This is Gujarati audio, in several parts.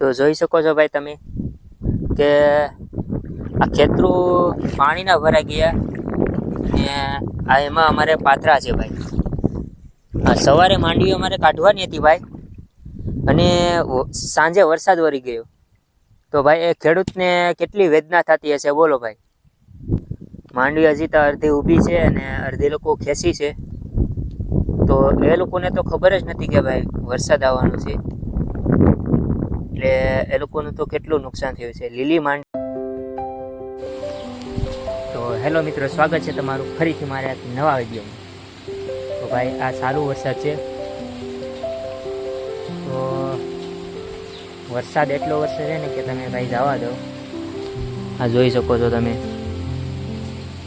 તો જોઈ શકો છો ભાઈ તમે કે આ ખેતરું પાણીના ભરાઈ ગયા અને આ એમાં અમારે પાત્રા છે ભાઈ. સવારે માંડવી અમારે કાઢવાની હતી ભાઈ અને સાંજે વરસાદ વરી ગયો. તો ભાઈ એ ખેડૂતને કેટલી વેદના થતી હશે બોલો ભાઈ. માંડવી હજી તો અડધી ઊભી છે અને અડધી લોકો ખેંચી છે. તો એ લોકોને તો ખબર જ નથી કે ભાઈ વરસાદ આવવાનો છે. એટલે એ લોકોનું તો કેટલું નુકસાન થયું છે. લીલી માંડ તો હેલો મિત્રો, સ્વાગત છે તમારું ફરીથી મારા નવા વિડીયોમાં. તો ભાઈ, આ સારું વરસાદ છે. તો વરસાદ એટલો વરસે છે ને કે તમે ભાઈ જવા દો. આ જોઈ શકો છો તમે.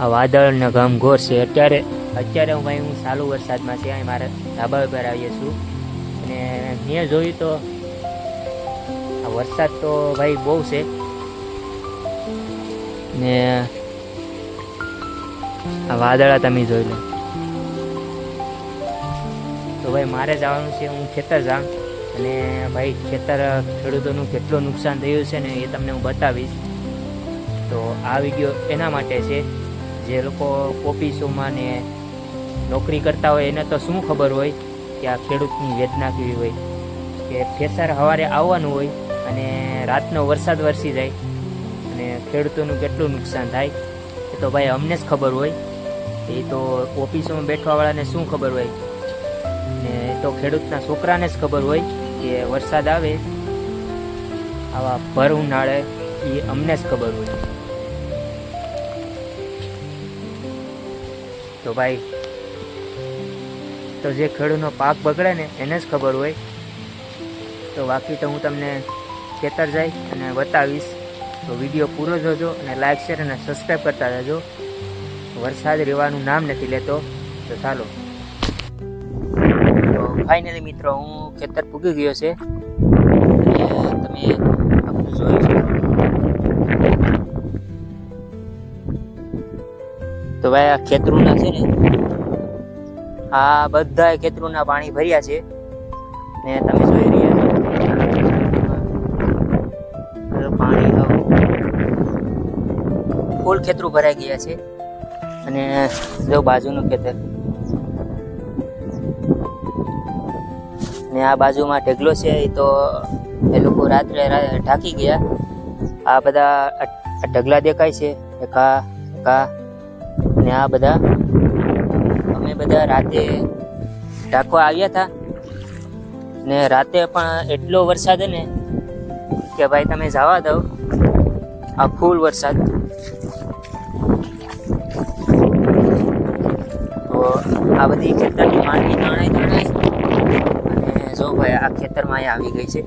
આ વાદળ ને ઘમઘોર છે. અત્યારે અત્યારે હું ભાઈ, હું સારું વરસાદમાં છે. અહીં મારા ધાબા ઉપર આવીએ છું. અને મેં જોયું તો વરસાદ તો ભાઈ બહુ છે. ને આ વાદળા તમે જોઈ લો. તો ભાઈ મારે જવાનું છે, હું ખેતર જાઉં. અને ભાઈ ખેતર ખેડૂતોનું કેટલું નુકસાન થયું છે ને એ તમને હું બતાવીશ. તો આ વીડિયો એના માટે છે. જે લોકો ઓફિસોમાં ને નોકરી કરતા હોય, એને તો શું ખબર હોય કે આ ખેડૂતની વેદના કેવી હોય? કે ફેસર સવારે આવવાનું હોય અને રાતનો વરસાદ વરસી જાય અને ખેડૂતોનું કેટલું નુકસાન થાય, એ તો ભાઈ અમને જ ખબર હોય. એ તો ઓફિસોમાં બેઠવાવાળાને શું ખબર હોય? ને એ તો ખેડૂતના છોકરાને જ ખબર હોય કે વરસાદ આવે. આવા ભર ઉનાળે એ અમને જ ખબર હોય. તો ભાઈ, તો જે ખેડૂતનો પાક બગડે ને એને જ ખબર હોય. તો બાકી તો હું તમને ખેતર જઈ અને બતાવીશ. તો વીડિયો પૂરો જોજો અને લાઇક શેર અને સબસ્ક્રાઈબ કરતા રહેજો. વરસાદ રહેવાનું નામ નથી લેતો, તો ચાલો. તો ફાઇનલી મિત્રો, હું ખેતર પૂગી ગયો છે. તમે આપણું બધું જોયું તો ભાઈ, આ ખેતરુના છે ને, આ બધા ખેતરુના પાણી ભર્યા છે. ને તમે જોઈ ફૂલ ખેતરું ભરાઈ ગયા છે. અને જો બાજુનું ખેતર. ને આ બાજુમાં ઢગલો છે, એ તો એ લોકો રાત્રે ઢાંકી ગયા. આ બધા ઢગલા દેખાય છે કા કા ને આ બધા, અમે બધા રાતે ઢાંકવા આવ્યા હતા. ને રાતે પણ એટલો વરસાદ ને કે ભાઈ તમે જવા દો. આ ફૂલ વરસાદ. આ બધી ખેતરની માંડવી તણાઈ તણાઈ અને જો ભાઈ, આ ખેતરમાં આવી ગઈ છે.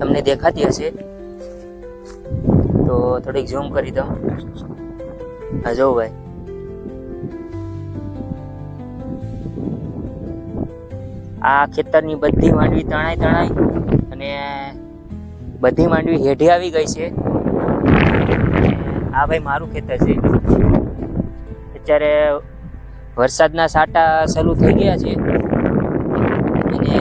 તમને દેખાતી હશે. તો થોડીક ઝૂમ કરી દઉં હા, જો ભાઈ. આ ખેતરની બધી માંડવી તણાઈ તણાઈ અને બધી માંડવી હેઠી આવી ગઈ છે. આ ભાઈ મારું ખેતર છે. અત્યારે વરસાદના સાટા શરૂ થઈ ગયા છે. અને.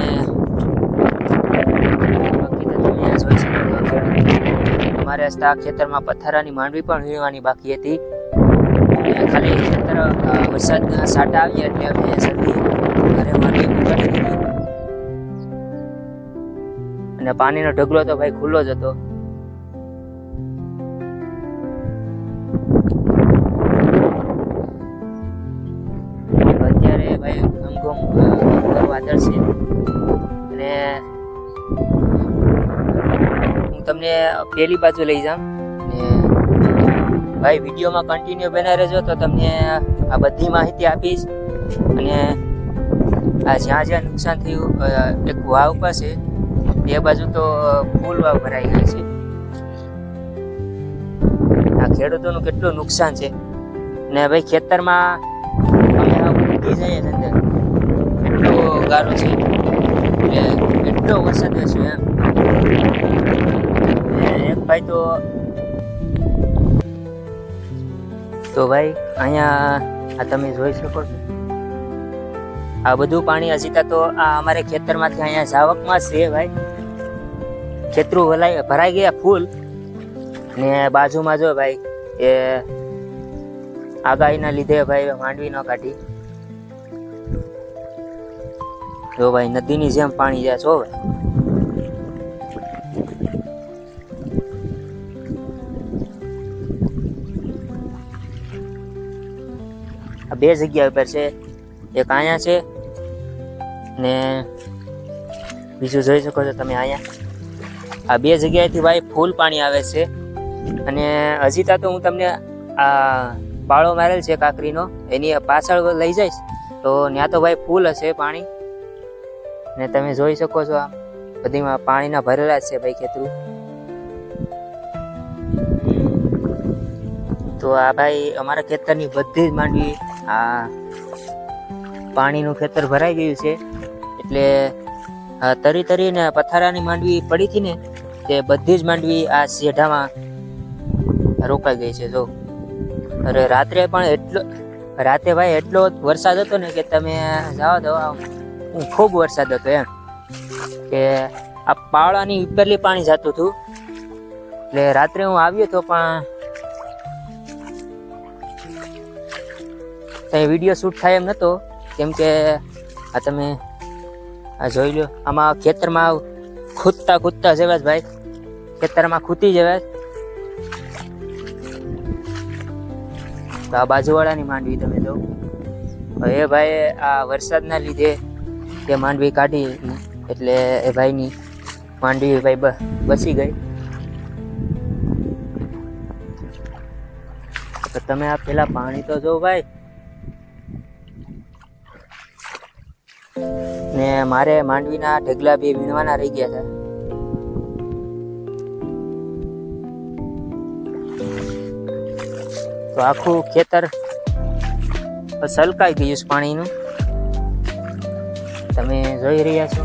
અમારે રસ્તા ખેતરમાં પથ્થરાની માંડવી પણ વીણવાની બાકી હતી. ખાલી ખેતર વરસાદના સાટા આવ્યા એટલે અમે જલ્દી ઘરે માંડવી ઉગાડી દીધી અને પાણીનો ઢગલો તો ભાઈ ખુલ્લો જ હતો. અત્યારે ભાઈ ગમગમ વાદળ છે. અને હું તમને પહેલી બાજુ લઈ જાઉં. ને ભાઈ, વિડીયોમાં કન્ટિન્યુ બના રહેજો તો તમને આ બધી માહિતી આપીશ. અને આ જ્યાં જ્યાં નુકસાન થયું એક વાવ પાસે બે બાજુ તો ફૂલ વાવ ભરાઈ ગઈ છે. આ ખેડૂતોનું કેટલું નુકસાન છે. ને ભાઈ, ખેતરમાં આ જઈએ ને અંદર. એટલો ગારો છે. એટલે એટલો વરસાદ છે એમ. એક ભાઈ તો તો ભાઈ, અહીંયા આ તમે જોઈ શકો છો. આ બધું પાણી હજી તો આ અમારે ખેતરમાંથી અહીંયા જાવકમાં છે ભાઈ. ખેતરું ભલાઈ, ભરાઈ ગયા ફૂલ. ને બાજુમાં જો ભાઈ, એ આગાહીના લીધે ભાઈ માંડવી ન કાઢી. જો ભાઈ, નદીની જેમ પાણી જાય છો આ બે જગ્યા ઉપર છે. એક અહીંયા છે ને બીજું જોઈ શકો છો તમે અહીંયા આ બે જગ્યાએથી ભાઈ ફૂલ પાણી આવે છે. અને હજી ત્યાં તો હું તમને આ પાળો મારેલ છે કાકરીનો, એની પાછળ લઈ જઈશ. તો ત્યાં તો ભાઈ ફૂલ હશે પાણી. ને તમે જોઈ શકો છો આ બધીમાં પાણીના ભરેલા છે ભાઈ ખેતરું. તો આ ભાઈ અમારા ખેતરની બધી જ માંડવી આ પાણીનું ખેતર ભરાઈ ગયું છે. એટલે તરી તરીને પથારાની માંડવી પડી હતી ને, તે બધી જ માંડવી આ શેઢામાં રોકાઈ ગઈ છે, જો. અરે રાત્રે પણ એટલો, રાતે ભાઈ એટલો વરસાદ હતો ને કે તમે જાઓ તો ખૂબ વરસાદ હતો એમ. કે આ પાવડાની ઉપરલી પાણી જતું હતું. એટલે રાત્રે હું આવ્યો તો પણ કઈ વીડિયો શૂટ થાય એમ નતો કેમ કે આ તમે આ જોઈ લો, આમાં ખેતરમાં ખૂદતા ખૂદતા જેવા જ ભાઈ. ખેતરમાં ખૂતી જેવા તો આ બાજુવાળાની માંડવી તમે જો એ ભાઈ આ વરસાદના લીધે એ માંડવી કાઢી એટલે એ ભાઈની માંડવી ભાઈ બ- બચી ગઈ. તો તમે આ પેલા પાણી તો જો ભાઈ. ને મારે માંડવીના ઢગલા બે વીણવાના રહી ગયા હતા તો આખું ખેતર સલકાઈ ગયું પાણીનું. તમે જોઈ રહ્યા છો.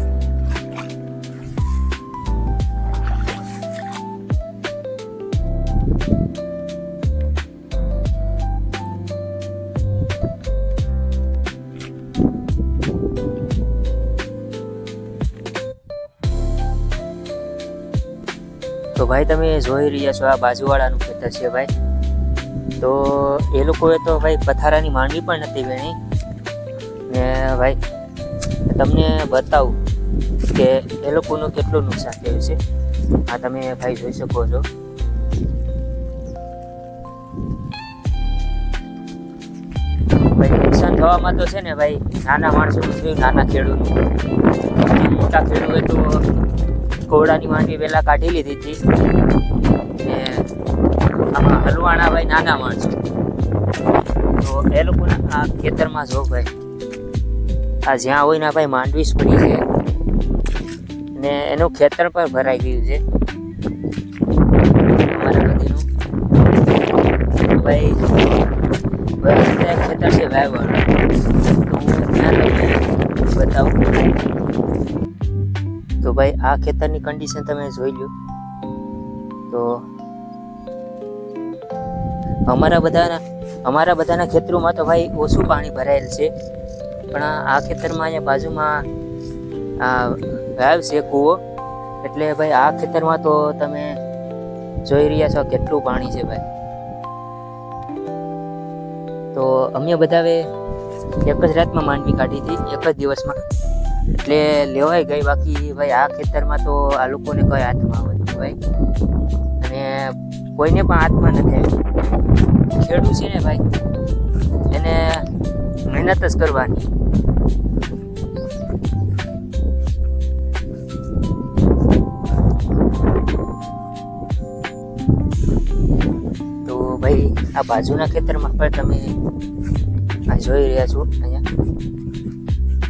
તો ભાઈ, તમે જોઈ રહ્યા છો આ બાજુવાળાનું ખેતર છે ભાઈ. તો એ લોકોએ તો ભાઈ પથારાની માંડવી પણ નથી વેણી. ને ભાઈ તમને બતાવું કે એ લોકોનું કેટલું નુકસાન થયું છે. આ તમે ભાઈ જોઈ શકો છો. ભાઈ નુકસાન થવામાં તો છે ને ભાઈ, નાના માણસોનું થયું નાના ખેડૂતનું મોટા ખેડૂતોએ તો કોવડાની માંડવી પહેલાં કાઢી લીધી હતી. ને આમાં હલવાણા ભાઈ નાના માણસો. તો એ લોકોના ખેતરમાં જો ભાઈ આ જ્યાં હોય ના ભાઈ માંડવી જ પડી છે. ને એનું ખેતર પણ ભરાઈ ગયું છે. અમારા બધીનું ભાઈ ખેતર છે વાવવાનું. બતાવું. તો ભાઈ, આ ખેતરની કન્ડિશન તમે જોઈ લો. તો અમારા બધાના અમારા બધાના ખેતરોમાં તો ભાઈ ઓછું પાણી ભરાયેલ છે. પણ આ ખેતરમાં અહીંયા બાજુમાં, આ વાવ છે કૂવો. એટલે ભાઈ આ ખેતરમાં તો તમે જોઈ રહ્યા છો કેટલું પાણી છે ભાઈ. તો અમે બધાએ એક જ રાતમાં માંડવી કાઢી હતી, એક જ દિવસમાં. એટલે લેવાઈ ગઈ બાકી ભાઈ આ ખેતરમાં તો આ લોકોને કઈ હાથમાં આવે ભાઈ. અને કોઈને પણ હાથમાં નથી ખેડૂત છે ને ભાઈ. એને મહેનત જ કરવાની. તો ભાઈ, આ બાજુના ખેતરમાં પણ તમે જોઈ રહ્યા છો અહીંયા.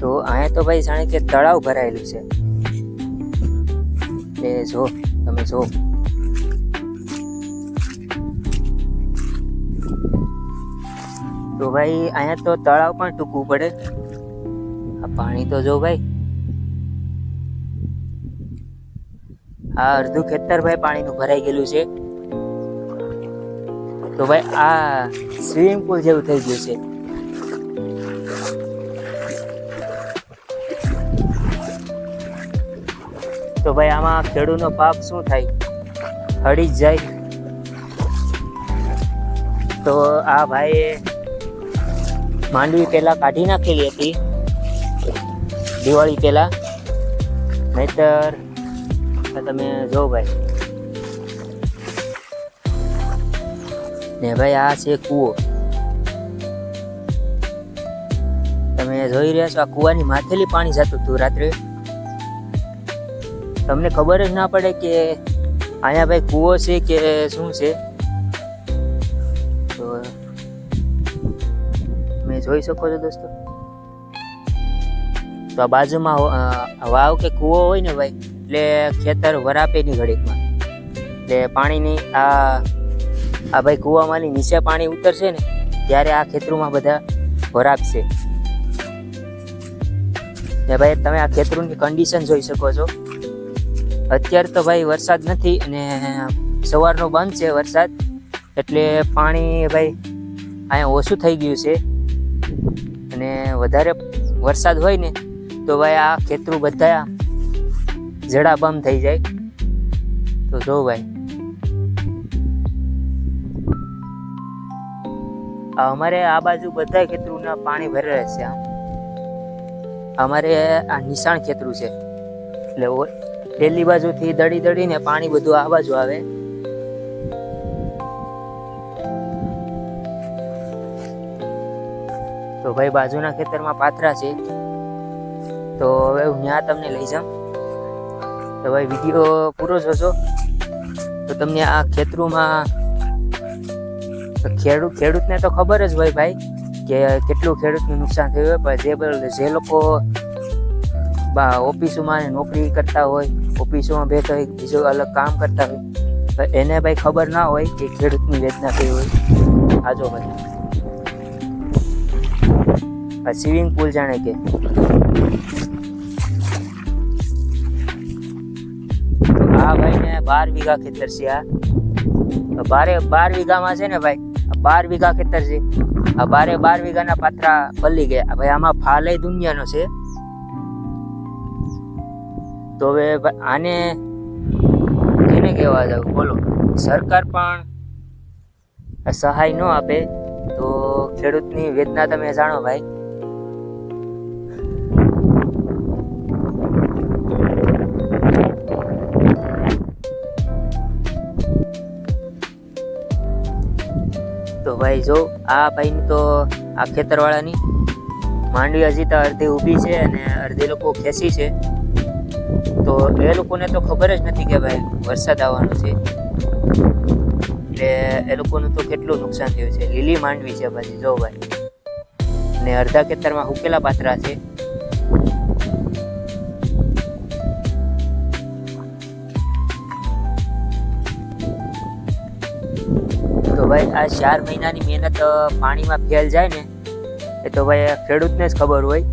તો અહીંયા તો ભાઈ જાણે કે તળાવ ભરાયેલું છે. એટલે જો, તમે જો. તો ભાઈ, અહીંયા તો તળાવ પણ ટૂંકવું પડે. આ પાણી તો જો ભાઈ. આ અડધું ખેતર ભાઈ પાણીનું ભરાઈ ગયેલું છે. તો ભાઈ, આ સ્વિમિંગ પુલ જેવું થઈ ગયું છે. તો ભાઈ, આમાં ખેડૂતનો પાક શું થાય? હળી જ જાય. તો આ ભાઈએ માંડવી પહેલાં કાઢી નાખેલી હતી. દિવાળી પહેલાં. નહીતર તમે જો ભાઈ. ને ભાઈ આ છે કૂવો. તમે જોઈ રહ્યા છો આ કૂવાની માથેલી પાણી જતું હતું રાત્રે. તમને ખબર જ ના પડે કે અહીંયા ભાઈ કૂવો છે કે શું છે? જોઈ શકો છો દોસ્તો. તો આ બાજુમાં વાવ કે કૂવો હોય ને ભાઈ, એટલે ખેતર વરાપે ની ઘડીકમાં. એટલે પાણીની આ આ ભાઈ કૂવામાંની નીચે પાણી ઉતરશે ને, ત્યારે આ ખેતરોમાં બધા વરાપશે. ને ભાઈ તમે આ ખેતરોની કન્ડિશન જોઈ શકો છો. અત્યારે તો ભાઈ વરસાદ નથી અને સવારનો બંધ છે વરસાદ, એટલે પાણી ભાઈ અહીંયા ઓછું થઈ ગયું છે. અને વધારે વરસાદ હોય ને, તો ભાઈ આ ખેતરું બધા જડા થઈ જાય. તો જો ભાઈ. અમારે આ બાજુ બધા ખેતરોના પાણી ભરેલા છે અમારે આ નિશાણ ખેતરું છે. એટલે ડેલી બાજુથી દડી દડીને પાણી બધું આ બાજુ આવે. તો ભાઈ બાજુના ખેતરમાં પાથરા છે. તો હવે હું ત્યાં તમને લઈ જાઉં તો ભાઈ વીડિયો પૂરો જોશો. તો તમને આ ખેતરોમાં ખેડૂત, ખેડૂતને તો ખબર જ હોય ભાઈ કે કેટલું ખેડૂતનું નુકસાન થયું હોય. પણ જે જે લોકો ઓફિસોમાં નોકરી કરતા હોય, ઓફિસોમાં બેઠા હોય, બીજું અલગ કામ કરતા હોય એને ભાઈ ખબર ના હોય કે ખેડૂતની વેદના કઈ હોય. આજો ભાઈ. આ સ્વિમિંગ પુલ જાણે કે. આ ભાઈ ને બાર વીઘા ખેતર છે આ. બારે બાર વીઘામાં છે ને ભાઈ બાર વીઘા ખેતર છે. આ બારે બાર વીઘાના પાત્રા પલ્લી ગયા. ભાઈ, આમાં ફાલે દુનિયાનો છે. તો હવે આને કેને કહેવા જાવ? બોલો. સરકાર પણ સહાય ન આપે, તો ખેડૂતની વેદના તમે જાણો ભાઈ. ભાઈ, જો આ ભાઈની તો આ ખેતરવાળાની માંડવી હજી તો અડધી ઊભી છે અને અડધી લોકો ખેંચી છે. તો એ લોકોને તો ખબર જ નથી કે ભાઈ વરસાદ આવવાનો છે. એટલે એ લોકોનું તો કેટલું નુકસાન થયું છે. લીલી માંડવી છે પછી જો ભાઈ. ને અડધા ખેતરમાં હુકેલા પાત્રા છે. ભાઈ, આ ચાર મહિનાની મહેનત પાણીમાં ફેલ જાય ને, એ તો ભાઈ ખેડૂતને જ ખબર હોય.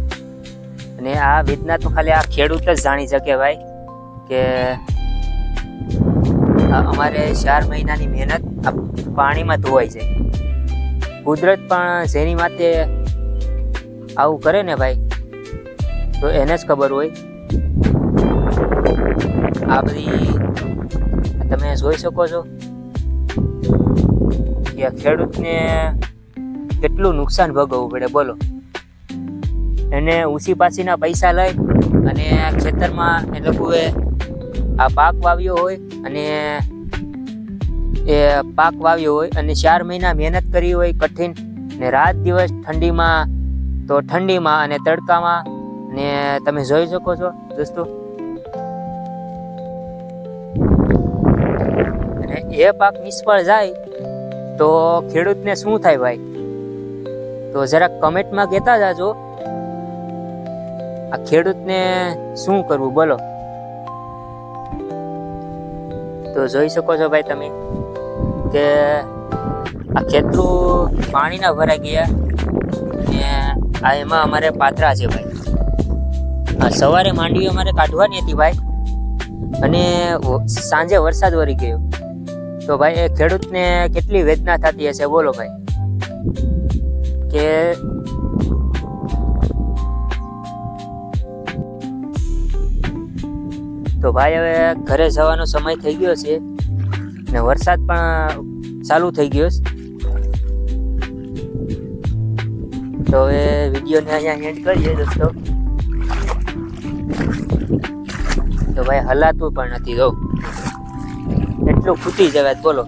અને આ વેદના તો ખાલી આ ખેડૂત જ જાણી શકે ભાઈ, કે અમારે ચાર મહિનાની મહેનત પાણીમાં ધોવાઈ જાય. કુદરત પણ જેની માથે આવું કરે ને ભાઈ, તો એને જ ખબર હોય. આ બધી તમે જોઈ શકો છો. કે ખેડૂતને કેટલું નુકસાન ભોગવવું પડે, બોલો. એને ઊંચી પાસીના પૈસા લઈ અને ખેતરમાં એ લોકોએ આ પાક વાવ્યો હોય અને એ પાક વાવ્યો હોય અને ચાર મહિના મહેનત કરી હોય કઠિન ને રાત દિવસ ઠંડીમાં, તો ઠંડીમાં અને તડકામાં ને તમે જોઈ શકો છો દોસ્તો. અને એ પાક નિષ્ફળ જાય તો ખેડૂતને શું થાય ભાઈ? તો જરાક કમેન્ટમાં કહેતા જાજો. આ ખેડૂતને શું કરવું? બોલો. તો જોઈ શકો છો ભાઈ તમે કે આ ખેતરું પાણીના ભરાઈ ગયા ને આ એમાં અમારે પાત્રા છે ભાઈ. આ સવારે માંડવી અમારે કાઢવાની હતી ભાઈ અને સાંજે વરસાદ વરી ગયો. તો ભાઈ, એ ખેડૂતને કેટલી વેદના થતી હશે? બોલો ભાઈ. કે તો ભાઈ, હવે ઘરે જવાનો સમય થઈ ગયો છે ને વરસાદ પણ ચાલુ થઈ ગયો છે. તો હવે વિડીયોને અહીંયા એન્ડ કરીએ દોસ્તો. તો ભાઈ, હલાતું પણ નથી જો એટલું ફૂટી જવાય બોલો.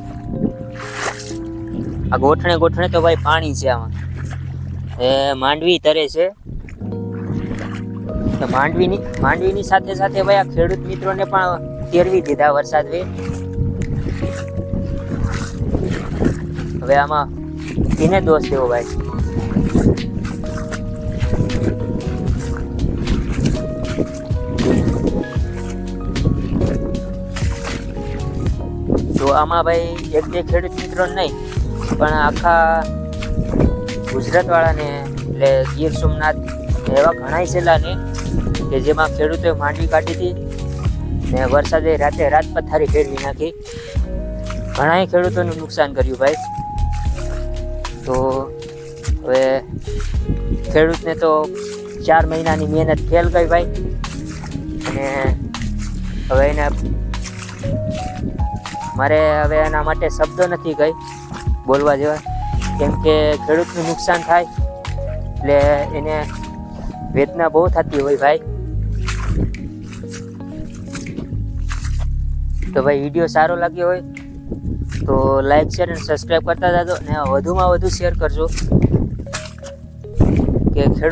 આ ગોઠણે ગોઠણે તો ભાઈ પાણી છે આમાં. એ માંડવી તરે છે. માંડવીની માંડવીની સાથે સાથે ભાઈ આ ખેડૂત મિત્રોને પણ તેરવી દીધા વરસાદ વે. હવે આમાં એને દોષ દેવો ભાઈ. તો આમાં ભાઈ એક બે ખેડૂત મિત્રો નહીં, પણ આખા ગુજરાતવાળાને, એટલે ગીર સોમનાથ એવા ઘણા છેલ્લાને કે જેમાં ખેડૂતોએ માંડવી કાઢી હતી, ને વરસાદે રાતે રાત પથારી ફેરવી નાખી. ઘણાય ખેડૂતોનું નુકસાન કર્યું ભાઈ. તો હવે ખેડૂતને તો ચાર મહિનાની મહેનત ફેલ ગઈ ભાઈ. અને હવે એને મારે હવે એના માટે શબ્દો નથી કંઈ, બોલવા જેવા. કેમ કે ખેડૂતનું નુકસાન થાય, એટલે એને વેદના બહુ થતી હોય ભાઈ. તો ભાઈ વીડિયો સારો લાગ્યો હોય, તો લાઈક શેર અને સબસ્ક્રાઈબ કરતા જાજો, અને વધુમાં વધુ શેર કરજો. કે ખેડૂત